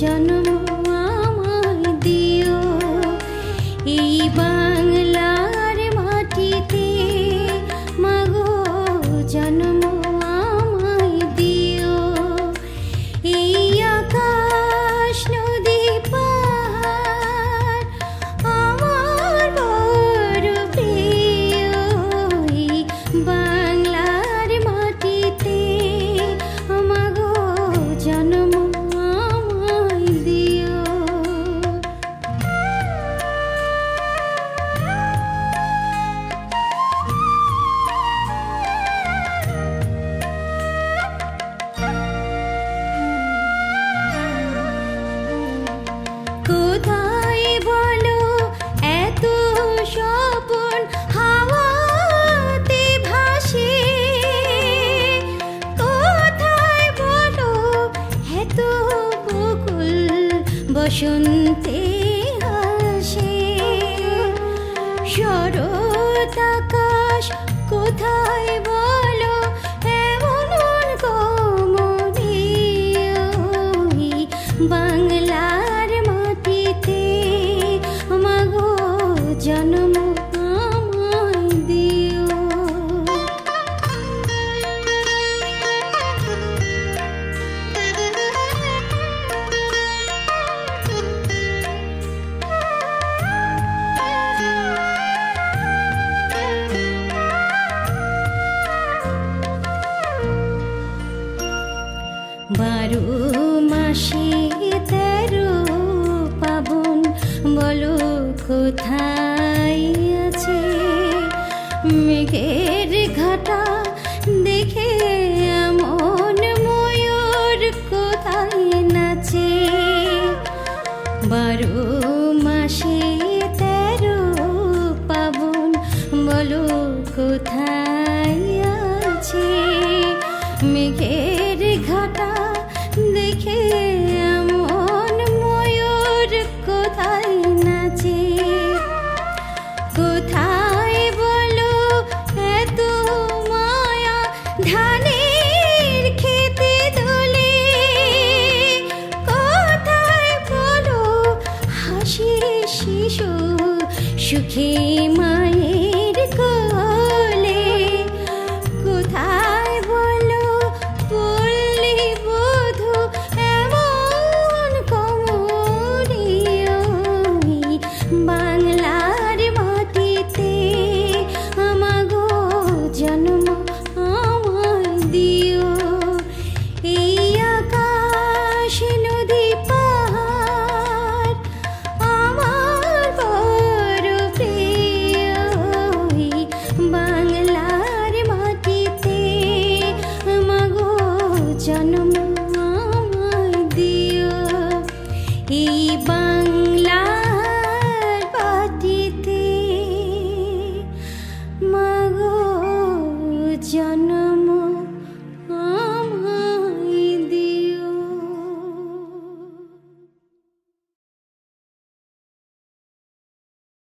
Jana বসন্তে হাসে। শরৎ কোথায় বলো? এমন বাংলার জন্ম। বারো মাসি তেরু পাবন, বলো কোথায় আছে? মেঘের ঘাটা দেখে এমন ময়ূর কোথায় নাচে? বারো মাসি তেরু পাবন, বলো কোথায় আছে? মেঘের ঘাটা সুখী মায়ের কোলে, কোথায় বলো বললি বধু, এমন কমরি আমি বাংলার মাটিতে, আমাগো জন্ম আমার দিও। এই আকাশ